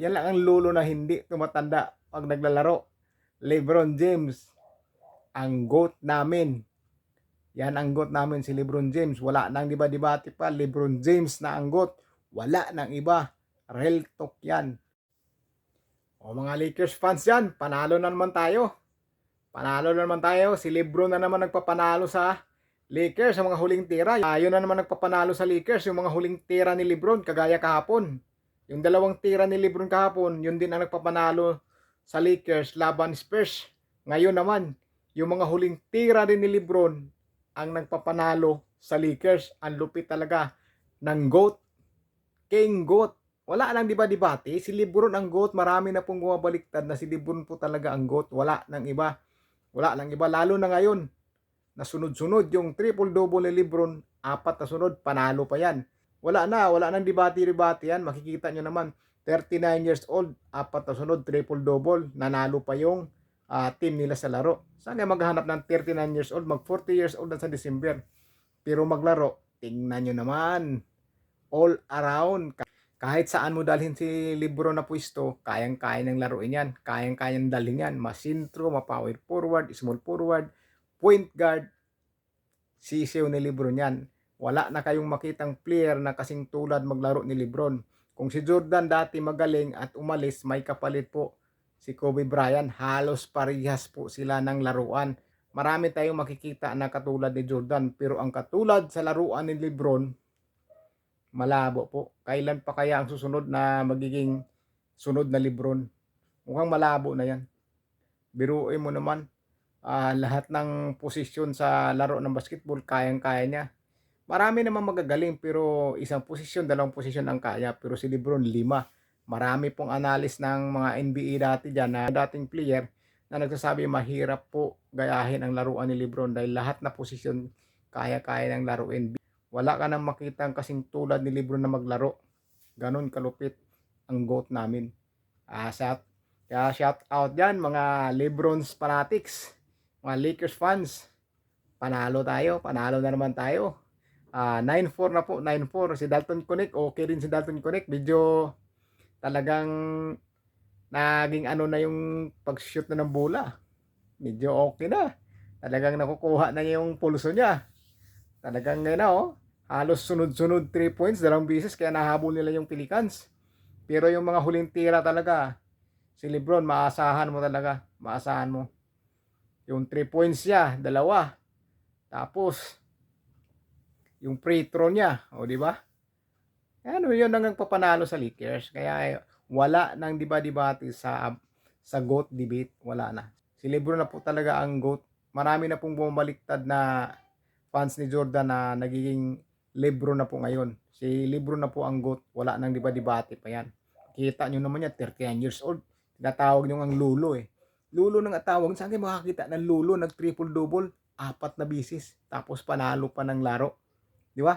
Yan lang ang lulo na hindi tumatanda pag naglalaro. Lebron James, ang GOAT namin. Yan ang GOAT namin si Lebron James. Wala nang diba-dibati pa. Lebron James na ang GOAT. Wala nang iba. Real talk yan. O mga Lakers fans yan, panalo na naman tayo. Panalo na naman tayo. Si Lebron na naman nagpapanalo sa Lakers sa mga huling tira. Ayun na naman nagpapanalo sa Lakers yung mga huling tira ni Lebron kagaya kahapon. Yung dalawang tira ni Lebron kahapon, yun din ang nagpapanalo sa Lakers laban Spurs. Ngayon naman, yung mga huling tira din ni Lebron ang nagpapanalo sa Lakers. Ang lupit talaga ng GOAT. King GOAT. Wala lang di ba debate? Si Lebron ang GOAT. Marami na pong bumabaliktad na si Lebron po talaga ang GOAT. Wala nang iba. Wala nang iba. Lalo na ngayon na sunod-sunod yung triple-double ni Lebron. Apat na sunod. Panalo pa yan. Wala na. Wala nang debate-debate yan. Makikita nyo naman. 39 years old. Apat na sunod. Triple-double. Nanalo pa yung ah, team nila sa laro. Saan nga maghanap ng 39 years old? Mag 40 years old na sa December. Pero maglaro. Tingnan nyo naman. All around. Kahit saan mo dalhin si Lebron na pwesto, kayang-kaya ng laruin yan. Kayang-kayang dalhin yan. Masintro, ma-power forward, small forward, point guard. Sisiw ni Lebron yan. Wala na kayong makitang player na kasing tulad maglaro ni Lebron. Kung si Jordan dati magaling at umalis, may kapalit po si Kobe Bryant. Halos parehas po sila ng laruan. Marami tayong makikita na katulad ni Jordan. Pero ang katulad sa laruan ni Lebron, malabo po. Kailan pa kaya ang susunod na magiging sunod na Lebron? Mukhang malabo na yan. Biruin mo naman, ah, lahat ng posisyon sa laro ng basketball, kayang-kaya niya. Marami naman magagaling pero isang posisyon, dalawang posisyon ang kaya. Pero si Lebron, lima. Marami pong analis ng mga NBA dati dyan na dating player na nagsasabi mahirap po gayahin ang laruan ni Lebron dahil lahat na posisyon kaya-kaya ng laruin. Wala ka nang makita kasing tulad ni Lebron na maglaro. Ganon kalupit ang GOAT namin. Ah, shout, kaya shout out dyan mga Lebron's fanatics, mga Lakers fans. Panalo tayo, panalo na naman tayo. Ah, 9-4 na po, 9-4. Si Dalton Connect, okay rin si Dalton Connect. Medyo talagang naging ano na yung pag-shoot na ng bola. Medyo okay na. Talagang nakukuha na yung pulso niya. Talagang ngayon oh. Halos sunod-sunod 3 points, dalawang beses kaya nahabol nila yung Pelicans. Pero yung mga huling tira talaga, si Lebron, maasahan mo talaga. Maasahan mo. Yung 3 points niya, dalawa. Tapos, yung throw niya, o di ba? Ano yun ang nagpapanalo sa Lakers. Kaya eh, wala nang di ba debate sa sa GOAT debate, wala na. Si Lebron na po talaga ang GOAT. Marami na pong bumaliktad na fans ni Jordan na nagiging Lebron na po ngayon. Si Lebron na po ang GOAT. Wala nang di ba debate pa yan. Kita nyo naman yan, 39 years old. Tinatawag nyo ang lulo eh. Lulo nang atawag. Saan kayo makakita ng lulo? Nag triple double. Apat na bisis. Tapos panalo pa ng laro. Di ba?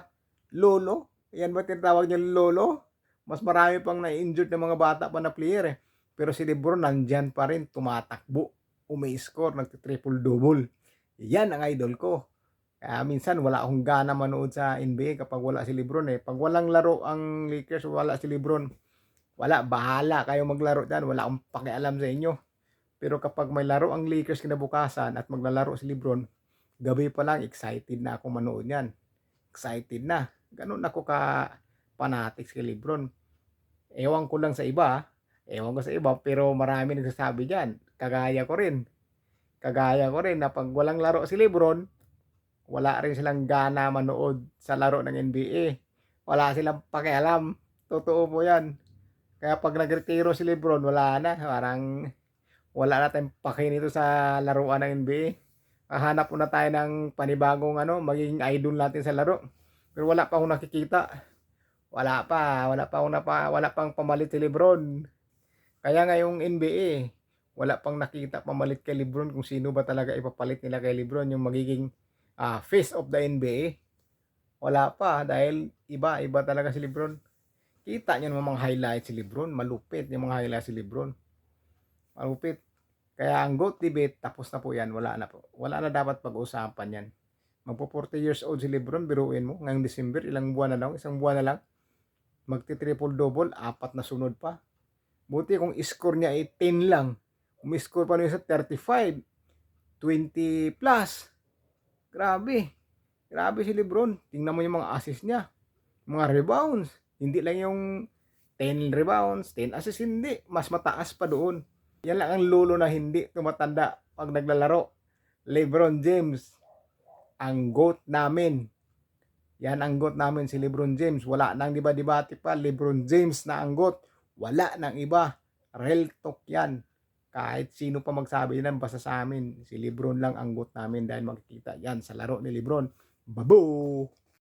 Lolo. Yan ba tinatawag nyo lolo? Mas marami pang na-injured ng mga bata pa na player eh. Pero si Lebron nandyan pa rin. Tumatakbo. Umi-score. Nag-triple double. Yan ang idol ko. Kaya minsan wala akong gana manood sa NBA kapag wala si Lebron eh. Pag walang laro ang Lakers, wala si Lebron. Wala, bahala kayo maglaro dyan. Wala akong pakialam sa inyo. Pero kapag may laro ang Lakers kinabukasan at maglalaro si Lebron, gabi pa lang excited na ako manood yan. Excited na. Ganun ako ka fanatics kay Lebron. Ewan ko lang sa iba. Ewan ko sa iba. Pero marami nagsasabi dyan. Kagaya ko rin. Kagaya ko rin na pag walang laro si Lebron, wala rin silang gana manood sa laro ng NBA. Wala silang pakialam. Totoo po yan. Kaya pag nagretiro si Lebron, wala na. Parang wala na tayong paki nito sa laruan ng NBA. Hahanap na tayo ng panibagong ano, magiging idol natin sa laro. Pero wala pa akong nakikita. Wala pa, wala pa akong napa, wala pang pamalit si Lebron. Kaya ngayong NBA, wala pang nakita pamalit kay Lebron kung sino ba talaga ipapalit nila kay Lebron yung magiging ah, face of the NBA. Wala pa dahil iba, iba talaga si Lebron. Kita niyo naman mga highlights si Lebron, malupit yung mga highlights si Lebron. Malupit. Kaya ang GOAT debate, tapos na po yan. Wala na po. Wala na dapat pag-usapan yan. Magpo 40 years old si Lebron, biruin mo. Ngayong December, ilang buwan na lang, isang buwan na lang. Magti triple double, apat na sunod pa. Buti kung score niya ay 10 lang. Kung score pa niya sa 35, 20 plus. Grabe. Grabe si Lebron. Tingnan mo yung mga assist niya. Mga rebounds. Hindi lang yung 10 rebounds, 10 assists, hindi. Mas mataas pa doon. Yan lang ang lolo na hindi tumatanda pag naglalaro. Lebron James. Ang GOAT namin. Yan ang GOAT namin si Lebron James. Wala nang diba-dibati pa. Lebron James na ang GOAT. Wala nang iba. Real talk yan. Kahit sino pa magsabi yan, basta sa amin. Si Lebron lang ang GOAT namin dahil makikita yan sa laro ni Lebron. Babo!